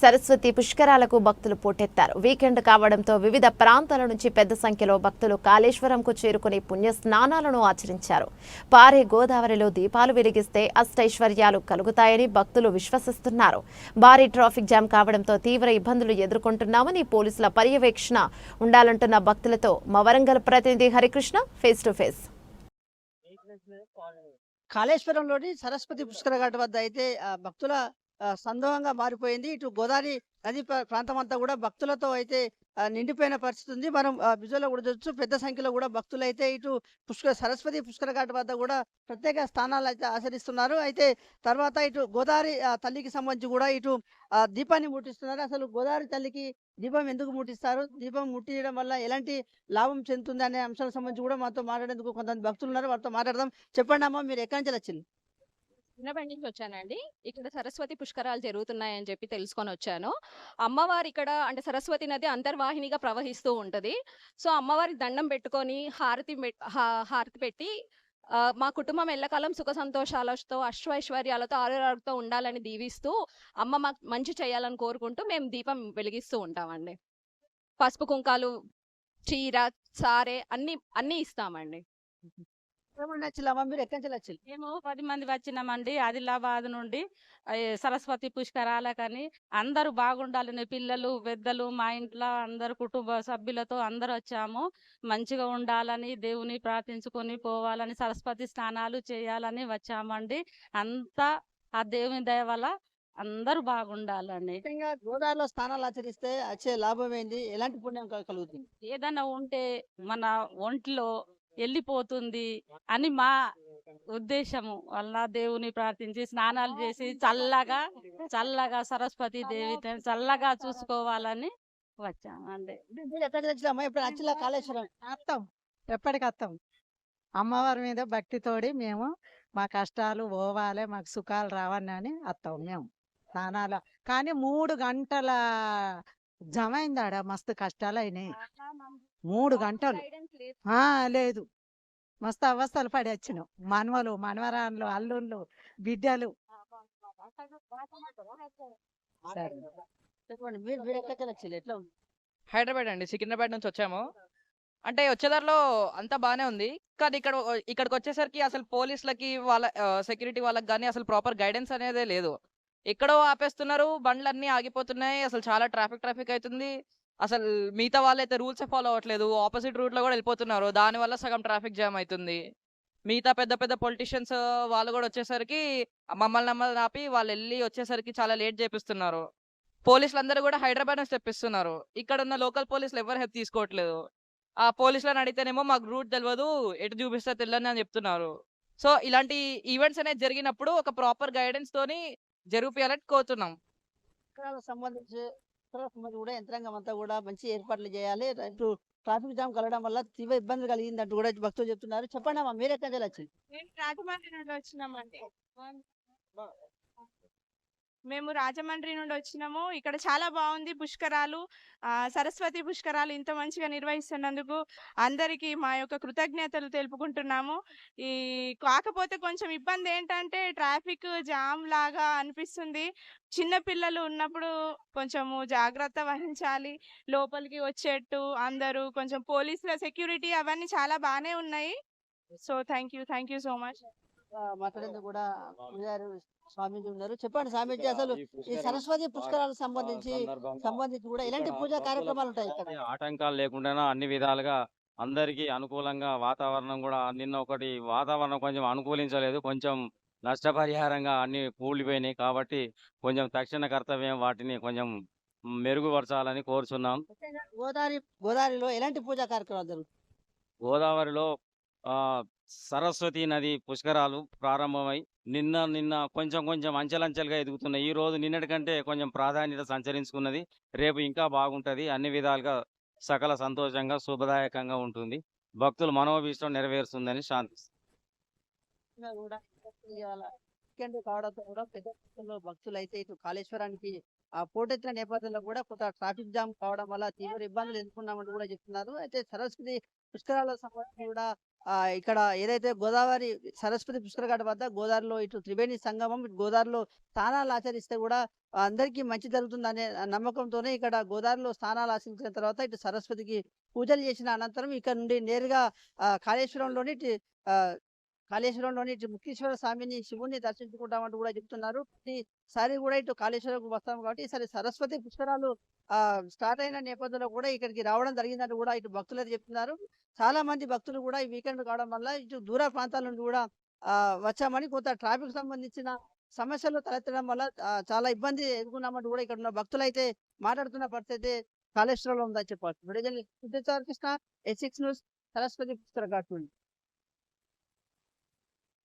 సరస్వతి పుష్కరాలకు భక్తులు పోటెత్తారు. వీకెండ్ కావడంతో వివిధ ప్రాంతాల నుంచి పెద్ద సంఖ్యలో భక్తులు కాళేశ్వరంకు చేరుకుని పుణ్య స్నానాలను ఆచరించారు. పారే గోదావరిలో దీపాలు వెలిగిస్తే అష్టైశ్వర్యాలు కలుగుతాయని భక్తులు విశ్వసిస్తున్నారు. భారీ ట్రాఫిక్ జామ్ కావడంతో తీవ్ర ఇబ్బందులు ఎదుర్కొంటున్నామని పోలీసుల పర్యవేక్షణ ఉండాలంటున్న భక్తులతో మా వరంగల్ ప్రతినిధి హరికృష్ణ ఫేస్ టు ఫేస్. కాళేశ్వరంలోని సరస్వతి పుష్కర ఘాట్ వద్ద అయితే భక్తుల సందోహంగా మారిపోయింది. ఇటు గోదావరి నది ప్రాంతం అంతా కూడా భక్తులతో అయితే నిండిపోయిన పరిస్థితి ఉంది. మనం బిజోలో కూడా చూడొచ్చు. పెద్ద సంఖ్యలో కూడా భక్తులు అయితే ఇటు పుష్కర సరస్వతి పుష్కర ఘాట్ వద్ద కూడా ప్రత్యేక స్థానాలు అయితే ఆచరిస్తున్నారు. అయితే తర్వాత ఇటు గోదావరి తల్లికి సంబంధించి కూడా ఇటు దీపాన్ని ముట్టిస్తున్నారు. అసలు గోదావరి తల్లికి దీపం ఎందుకు ముట్టిస్తారు? దీపం ముట్టియడం వల్ల ఎలాంటి లాభం చెందుతుంది అనే అంశాలకు సంబంధించి కూడా మాతో మాట్లాడేందుకు కొంతమంది భక్తులు ఉన్నారు. వారితో మాట్లాడదాం. చెప్పండి అమ్మా మీరు ఎక్కడి నుంచి వచ్చింది? చిన్నప్పటి నుంచి వచ్చానండి. ఇక్కడ సరస్వతి పుష్కరాలు జరుగుతున్నాయని చెప్పి తెలుసుకొని వచ్చాను. అమ్మవారు ఇక్కడ అంటే సరస్వతి నది అంతర్వాహినిగా ప్రవహిస్తూ ఉంటుంది. సో అమ్మవారికి దండం పెట్టుకొని హారతి హా- హారతి పెట్టి మా కుటుంబం ఎల్లకాలం సుఖ సంతోషాలతో అశ్వైశ్వర్యాలతో ఆరోగ్యాలతో ఉండాలని దీవిస్తూ అమ్మ మాకు మంచి చేయాలని కోరుకుంటూ మేము దీపం వెలిగిస్తూ ఉంటామండి. పసుపు కుంకాలు చీర సారే అన్ని అన్నీ ఇస్తామండి. వచ్చిల్లమ్మా మీరు ఎక్కడి నుంచి వచ్చిల్లు మేము పది మంది వచ్చినామండి. ఆదిలాబాద్ నుండి సరస్వతి పుష్కరాలకని అందరూ బాగుండాలని పిల్లలు పెద్దలు మా ఇంట్లో అందరు కుటుంబ సభ్యులతో అందరూ వచ్చాము. మంచిగా ఉండాలని దేవుని ప్రార్థించుకొని పోవాలని సరస్వతి స్నానాలు చేయాలని వచ్చామండి. అంతా ఆ దేవుని దయ వల్ల అందరూ బాగుండాలని. ముఖ్యంగా గోదావరిలో స్నానాలు ఆచరిస్తే వచ్చే లాభం ఏంటి ఎలాంటి పుణ్యం కల- కలుగుతుంది? ఏదైనా ఉంటే మన ఒంట్లో వెళ్ళిపోతుంది అని మా ఉద్దేశము. వల్ల దేవుని ప్రార్థించి స్నానాలు చేసి చల్లగా చల్లగా సరస్వతి దేవి చల్లగా చూసుకోవాలని వచ్చామండి మీరు ఇప్పుడు కాళేశ్వరం. వస్తాం ఎప్పటికి వస్తాం అమ్మవారి మీద భక్తితోడి మేము మా కష్టాలు పోవాలి మాకు సుఖాలు రావని అని వస్తాం మేము. స్నానాలు కానీ మూడు గంటల జమ అయింది ఆడ మస్తు కష్టాలు అయినాయి మూడు గంటలు. ఆ లేదు. మస్తు అవస్థలు పడి వచ్చినాం మనవలు మనవరాళ్ళు అల్లుళ్ళు బిడ్డలు. హైదరాబాద్ అండి. సికింద్రాబాద్ నుంచి వచ్చాము. అంటే వచ్చేదారిలో అంతా బానే ఉంది. కానీ ఇక్కడ ఇక్కడికి వచ్చేసరికి అసలు పోలీసులకి వాళ్ళ సెక్యూరిటీ వాళ్ళకి కానీ అసలు ప్రాపర్ గైడెన్స్ అనేదే లేదు. ఎక్కడో ఆపేస్తున్నారు బండ్లన్నీ ఆగిపోతున్నాయి అసలు చాలా ట్రాఫిక్ ట్రాఫిక్ అవుతుంది అసలు మిగతా వాళ్ళైతే రూల్స్ ఫాలో అవ్వట్లేదు ఆపోజిట్ రూట్లో కూడా వెళ్ళిపోతున్నారు. దానివల్ల సగం ట్రాఫిక్ జామ్ అవుతుంది మిగతా పెద్ద పెద్ద పొలిటీషియన్స్ వాళ్ళు కూడా వచ్చేసరికి మమ్మల్ని నమ్మల్ని ఆపి వాళ్ళు వెళ్ళి వచ్చేసరికి చాలా లేట్ చేపిస్తున్నారు. పోలీసులు అందరూ కూడా హైదరాబాద్ నుంచి తెప్పిస్తున్నారు. ఇక్కడ ఉన్న లోకల్ పోలీసులు ఎవరు హెల్ప్ తీసుకోవట్లేదు. ఆ పోలీసులను అడిగితేనేమో మాకు రూట్ తెలియదు ఎటు చూపిస్తే తెలియని అని చెప్తున్నారు. సో ఇలాంటి ఈవెంట్స్ అనేది జరిగినప్పుడు ఒక ప్రాపర్ గైడెన్స్ తోని జరిపియాలని కోరుతున్నాం. సంబంధించి కూడా యంత్రాంగం అంతా కూడా మంచి ఏర్పాట్లు చేయాలి. ఇటు ట్రాఫిక్ జామ్ కలగడం వల్ల తీవ్ర ఇబ్బంది కలిగింది అంటూ కూడా భక్తులు చెప్తున్నారు. చెప్పండి అమ్మా మీరు ఎక్కడి వచ్చింది మేము రాజమండ్రి నుండి వచ్చినాము. ఇక్కడ చాలా బాగుంది పుష్కరాలు. సరస్వతి పుష్కరాలు ఇంత మంచిగా నిర్వహిస్తున్నందుకు అందరికీ మా యొక్క కృతజ్ఞతలు తెలుపుకుంటున్నాము. ఈ కాకపోతే కొంచెం ఇబ్బంది ఏంటంటే ట్రాఫిక్ జామ్ లాగా అనిపిస్తుంది. చిన్న పిల్లలు ఉన్నప్పుడు కొంచెము జాగ్రత్త వహించాలి. లోపలికి వచ్చేట్టు అందరూ కొంచెం పోలీసుల సెక్యూరిటీ అవన్నీ చాలా బాగానే ఉన్నాయి. So thank you thank you so much. మాట్లాడేందుకు కూడా పూజారి స్వామీజీ ఉన్నారు. చెప్పండి స్వామీజీ అసలు ఈ సరస్వతి పుష్కరాలకు సంబంధించి సంబంధించి కూడా ఎలాంటి పూజా కార్యక్రమాలు ఉంటాయి ఇక్కడ ఆటంకాలు లేకుండా అన్ని విధాలుగా అందరికీ అనుకూలంగా వాతావరణం కూడా నిన్న ఒకటి వాతావరణం కొంచెం అనుకూలించలేదు. కొంచెం నష్టపరిహారంగా అన్ని కూలిపోయినాయి కాబట్టి కొంచెం తక్షణ కర్తవ్యం వాటిని కొంచెం మెరుగుపరచాలని కోరుచున్నాం. గోదావరి గోదావరిలో ఎలాంటి పూజా కార్యక్రమాలు జరుగుతాయి గోదావరిలో ఆ సరస్వతి నది పుష్కరాలు ప్రారంభమై నిన్న నిన్న కొంచెం కొంచెం అంచెలంచెలుగా ఎదుగుతున్నాయి. ఈ రోజు నిన్నటి కంటే కొంచెం ప్రాధాన్యత సంచరించుకున్నది. రేపు ఇంకా బాగుంటది. అన్ని విధాలుగా సకల సంతోషంగా శుభదాయకంగా ఉంటుంది. భక్తుల మనోభీష్టం నెరవేరుస్తుందని శాంతి కావడంతో కూడా పెద్ద భక్తులు అయితే ఇటు కాళేశ్వరానికి ఆ పోటెత్తిన నేపథ్యంలో కూడా కొంత ట్రాఫిక్ జామ్ కావడం వల్ల తీవ్ర ఇబ్బందులు ఎదుర్కొన్నామని కూడా చెప్తున్నారు. అయితే సరస్వతి పుష్కరాల సంబంధించి కూడా ఇక్కడ ఏదైతే గోదావరి సరస్వతి పుష్కరఘాట్ వద్ద గోదావరిలో ఇటు త్రివేణి సంగమం ఇటు గోదావరిలో స్థానాలు ఆచరిస్తే కూడా అందరికీ మంచి జరుగుతుందనే నమ్మకంతోనే ఇక్కడ గోదావరిలో స్నానాలు ఆచరించిన తర్వాత ఇటు సరస్వతికి పూజలు చేసిన అనంతరం ఇక్కడ నుండి నేరుగా కాళేశ్వరంలోని కాళేశ్వరంలోని ఇటు స్వామిని శివుని దర్శించుకుంటామంటూ కూడా చెప్తున్నారు. ప్రతిసారి కూడా ఇటు కాళేశ్వరం వస్తాం కాబట్టి ఈసారి సరస్వతి పుష్కరాలు ఆ స్టార్ట్ అయిన నేపథ్యంలో కూడా ఇక్కడికి రావడం జరిగిందని కూడా ఇటు భక్తులు చెప్తున్నారు. చాలా మంది భక్తులు కూడా ఈ వీకెండ్ కావడం వల్ల ఇటు దూర ప్రాంతాల నుండి కూడా ఆ వచ్చామని కొంత ట్రాఫిక్ సంబంధించిన సమస్యలు తలెత్తడం వల్ల చాలా ఇబ్బంది ఎదుర్కొన్నామని కూడా ఇక్కడ ఉన్న భక్తులు అయితే మాట్లాడుతున్న పరిస్థితి కాళేశ్వరంలో ఉందని చెప్పవచ్చు. Krishna S six news Saraswati పుస్తక ఘాట్ నుండి.